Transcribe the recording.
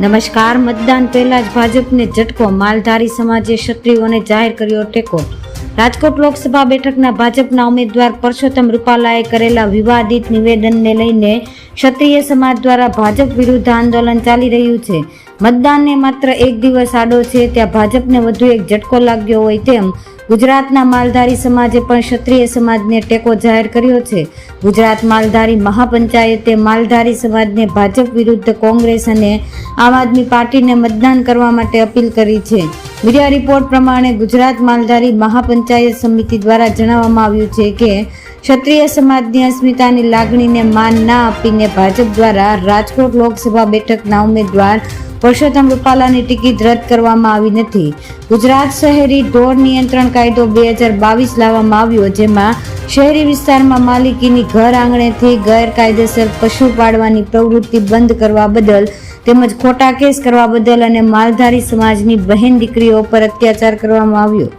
નમસ્કાર, મતદાન પહેલા જ ભાજપને ઝટકો. માલધારી સમાજે ક્ષત્રિયોને જાહેર કર્યો ટેકો. રાજકોટ લોકસભા બેઠકના ભાજપના ઉમેદવાર પરસોત્તમ રૂપાલાએ કરેલા વિવાદિત નિવેદનને લઈને ક્ષત્રિય સમાજ દ્વારા ભાજપ વિરુદ્ધ આંદોલન ચાલી રહ્યું છે. મતદાનને માત્ર એક દિવસ આડો છે, ત્યાં ભાજપને વધુ એક ઝટકો લાગ્યો હોય તેમ ગુજરાતના માલધારી સમાજે પણ ક્ષત્રિય સમાજને ટેકો જાહેર કર્યો છે. ગુજરાત માલધારી મહાપંચાયતે માલધારી સમાજને ભાજપ વિરુદ્ધ કોંગ્રેસ અને આમ આદમી પાર્ટીને મતદાન કરવા માટે અપીલ કરી છે. મીડિયા રિપોર્ટ પ્રમાણે ગુજરાત માલધારી મહાપંચાયત સમિતિ દ્વારા જણાવવામાં આવ્યું છે કે ક્ષત્રિય સમાજની અસ્મિતાની લાગણીને માન ના આપીને ભાજપ દ્વારા રાજકોટ લોકસભા બેઠકના ઉમેદવાર પરસોત્તમ રૂપાલાની ટિકિટ રદ કરવામાં આવી નથી. ગુજરાત શહેરી ઢોર નિયંત્રણ કાયદો બે હજાર બાવીસ લાવવામાં આવ્યો, જેમાં શહેરી વિસ્તારમાં માલિકીની ઘર આંગણેથી ગેરકાયદેસર પશુ પાળવાની પ્રવૃત્તિ બંધ કરવા બદલ તેમજ ખોટા કેસ કરવા બદલ અને માલધારી સમાજની બહેન દીકરીઓ પર અત્યાચાર કરવામાં આવ્યો.